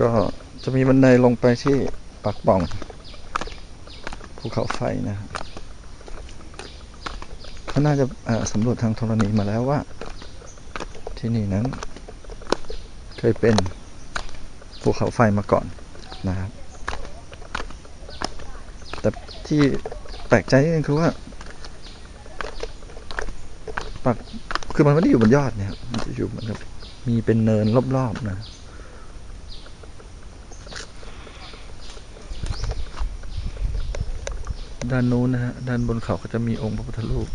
ก็จะมีบันไดลงไปที่ปักป่องภูเขาไฟนะครับเขาน่าจะสำรวจทางธรณีมาแล้วว่า ที่นี่นั้น เคยเป็นภูเขาไฟมาก่อนนะครับ แต่ที่แปลกใจนิดนึงคือว่าปักคือมันไม่ได้อยู่บนยอดเนี่ยมันจะอยู่เหมือนกับมีเป็นเนินรอบๆนะ ด้านนู้นนะฮะ ด้านบนเขาก็จะมีองค์พระพุทธรูป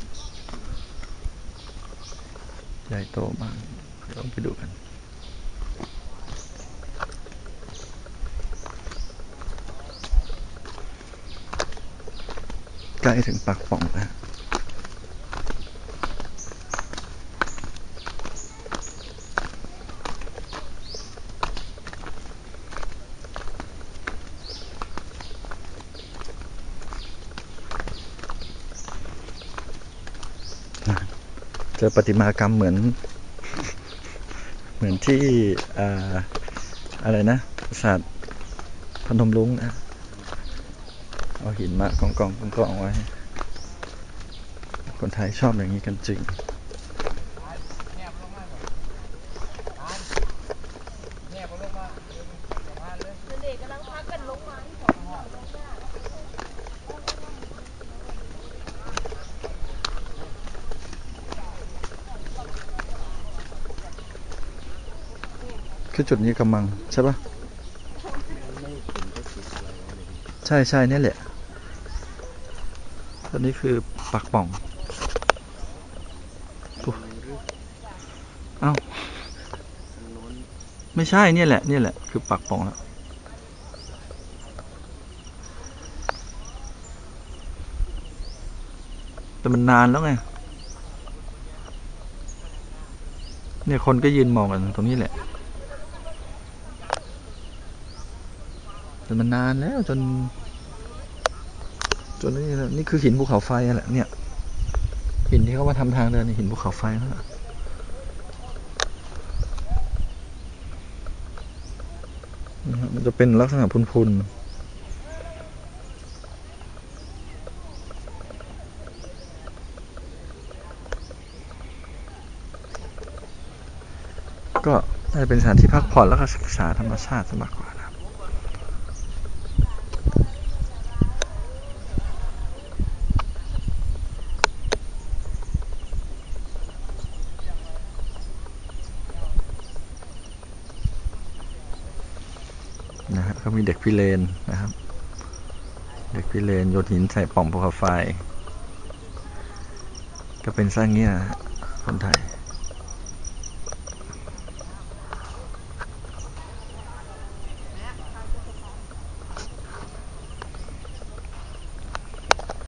ใหญ่โตมากเดี๋ยวไปดูกัน ใกล้ถึงปากป่องแล้ว เจอประติมากรรมเหมือน เหมือนที่อ่าอะไรนะปราสาทพนมรุ้งนะเอาหินมากองกองกองกองไว้ คนไทยชอบอย่างนี้กันจริงเด็กกำลังพักกันลงมาที่สองลงหน้า คือจุดนี้กำมังใช่ปะใช่ใช่เนี่ยแหละตอนนี้คือปากป่องเอ้าไม่ใช่เนี่ยแหละเนี่ยแหละ คือปากป่องแล้วแต่มันนานแล้วไง เนี่ยคนก็ยืนมองกันตรงนี้แหละ แต่มันนานแล้วจน จนนี่นี่คือหินภูเขาไฟอะแหละเนี่ย หินที่เขามาทำทางเดินหินภูเขาไฟนั่นแหละนะฮะมันจะเป็นลักษณะพุนๆก็น่าจะเป็นสถานที่พักผ่อนแล้วก็ศึกษาธรรมชาติสมากกว่า นะครับนะฮะเขามีเด็กพิเรนนะครับ เด็กพิเรนโยนหินใส่ป่องภูเขาไฟ ก็เป็นสร้างเงี้ยคนไทย